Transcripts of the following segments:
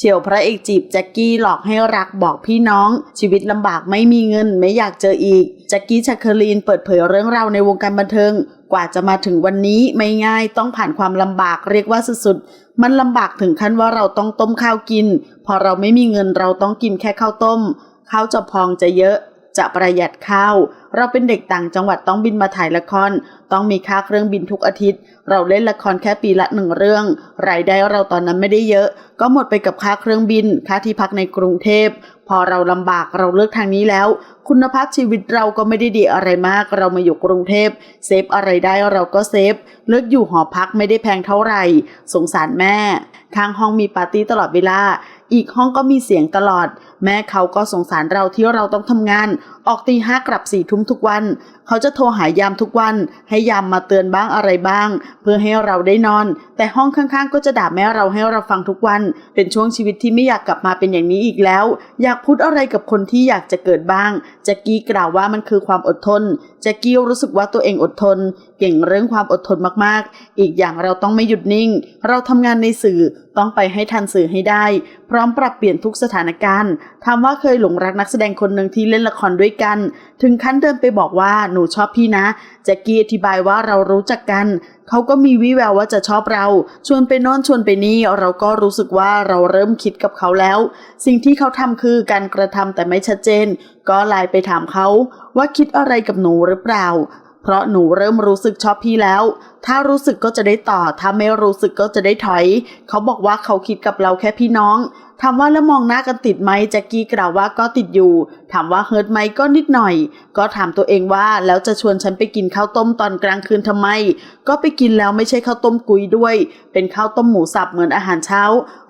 เฉียวพระเอกจีบแจ็กกี้หลอกให้รักบอกพี่น้อง ชีวิตลำบากไม่มีเงินไม่อยากเจออีก แจ็กกี้ชัคเคอรีนเปิดเผยเรื่องราวในวงการบันเทิง กว่าจะมาถึงวันนี้ไม่ง่ายต้องผ่านความลำบากเรียกว่าสุดๆ มันลำบากถึงขั้นว่าเราต้องต้มข้าวกิน พอเราไม่มีเงินเราต้องกินแค่ข้าวต้มข้าวจะพองจะเยอะ จะประหยัดข้าว เราเป็นเด็กต่างจังหวัดต้องบินมาถ่ายละคร ต้องมีค่าเครื่องบินทุกอาทิตย์ เราเล่นละครแค่ปีละหนึ่งเรื่อง รายได้เราตอนนั้นไม่ได้เยอะ ก็หมดไปกับค่าเครื่องบิน ค่าที่พักในกรุงเทพ พอเราลำบากเราเลือกทางนี้แล้ว คุณภาพชีวิตเราก็ไม่ได้ดีอะไรมาก เรามาอยู่กรุงเทพเซฟอะไรได้เราก็เซฟ เลือกอยู่หอพักไม่ได้แพงเท่าไหร่ สงสารแม่ ข้างห้องมีปาร์ตี้ตลอดเวลา อีกห้องก็มีเสียงตลอด แม่เขาก็สงสารเราที่เราต้องทำงาน ออกตีห้ากลับสี่ทุ่มทุกวัน เขาจะโทรหายามทุกวัน ให้ยามมาเตือนบ้างอะไรบ้าง เพื่อให้เราได้นอน แต่ห้องข้างๆ ก็จะด่าแม่เราให้เราฟังทุกวัน เป็นช่วงชีวิตที่ไม่อยากกลับมาเป็นอย่างนี้อีกแล้ว อยากพูดอะไรกับคนที่อยากจะเกิดบ้างแจ็กกี้กล่าวว่ามันคือความอดทนแจ็กกี้รู้สึกว่าตัวเองอดทน เก่งเรื่องความอดทนมากๆ อีกอย่างเราต้องไม่หยุดนิ่ง เราทำงานในสื่อ ต้องไปให้ทันสื่อให้ได้ พร้อมปรับเปลี่ยนทุกสถานการณ์ถามว่าเคยหลงรักนักแสดงคนหนึ่งที่เล่นละครด้วยกัน ถึงขั้นเดินไปบอกว่าหนูชอบพี่นะแจ็กกี้อธิบายว่าเรารู้จักกัน เขาก็มีวิแววว่าจะชอบเรา ชวนไปโน่นชวนไปนี่เราก็รู้สึกว่าเราเริ่มคิดกับเขาแล้ว สิ่งที่เขาทำคือการกระทำแต่ไม่ชัดเจน ก็ไลน์ไปถามเขาว่าคิดอะไรกับหนูหรือเปล่า เพราะหนูเริ่มรู้สึกชอบพี่แล้ว ถ้ารู้สึกก็จะได้ต่อ ถ้าไม่รู้สึกก็จะได้ถอย เขาบอกว่าเขาคิดกับเราแค่พี่น้อง ถามว่าแล้วมองหน้ากันติดไหมแจ็กกี้กล่าวว่าก็ติดอยู่ ถามว่าเฮิร์ตไหมก็นิดหน่อย ก็ถามตัวเองว่าแล้วจะชวนฉันไปกินข้าวต้มตอนกลางคืนทำไม ก็ไปกินแล้วไม่ใช่ข้าวต้มกุยด้วย เป็นข้าวต้มหมูสับเหมือนอาหารเช้า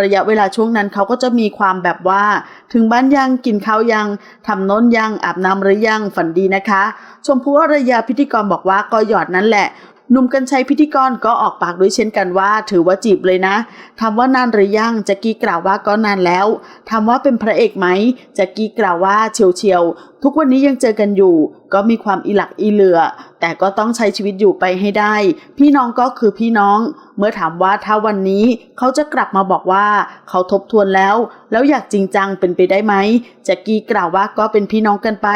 ระยะเวลาช่วงนั้นเขาก็จะมีความแบบว่า ถึงบ้านยังกินข้าวยังทำโน้นยังอาบน้ำหรือยังฝันดีนะคะ ชมพู่อรยาพิธีกรบอกว่าก็หยอดนั่นแหละ หนุ่มกัญชัยพิธีกรก็ออกปากด้วยเช่นกันว่า ถือว่าจีบเลยนะถามว่านานหรือยังแจ็กกี้กล่าวว่าก็นานแล้วถามว่าเป็นพระเอกไหมแจ็กกี้กล่าวว่าเฉียวเฉียว ทุกวันนี้ยังเจอกันอยู่ ก็มีความอีหลักอีเหลือ แต่ก็ต้องใช้ชีวิตอยู่ไปให้ได้ พี่น้องก็คือพี่น้อง เมื่อถามว่าถ้าวันนี้เขาจะกลับมาบอกว่าเขาทบทวนแล้ว แล้วอยากจริงจังเป็นไปได้ไหมแจ็กกี้กล่าวว่าก็เป็นพี่น้องกันไป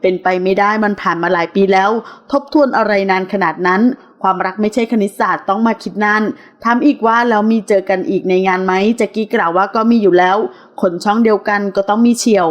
เป็นไปไม่ได้มันผ่านมาหลายปีแล้ว ทบทวนอะไรนานขนาดนั้นความรักไม่ใช่คณิตศาสตร์ต้องมาคิดนานถามอีกว่าแล้วมีเจอกันอีกในงานไหมแจ็กกี้กล่าวว่าก็มีอยู่แล้ว คนช่องเดียวกันก็ต้องมีเฉียว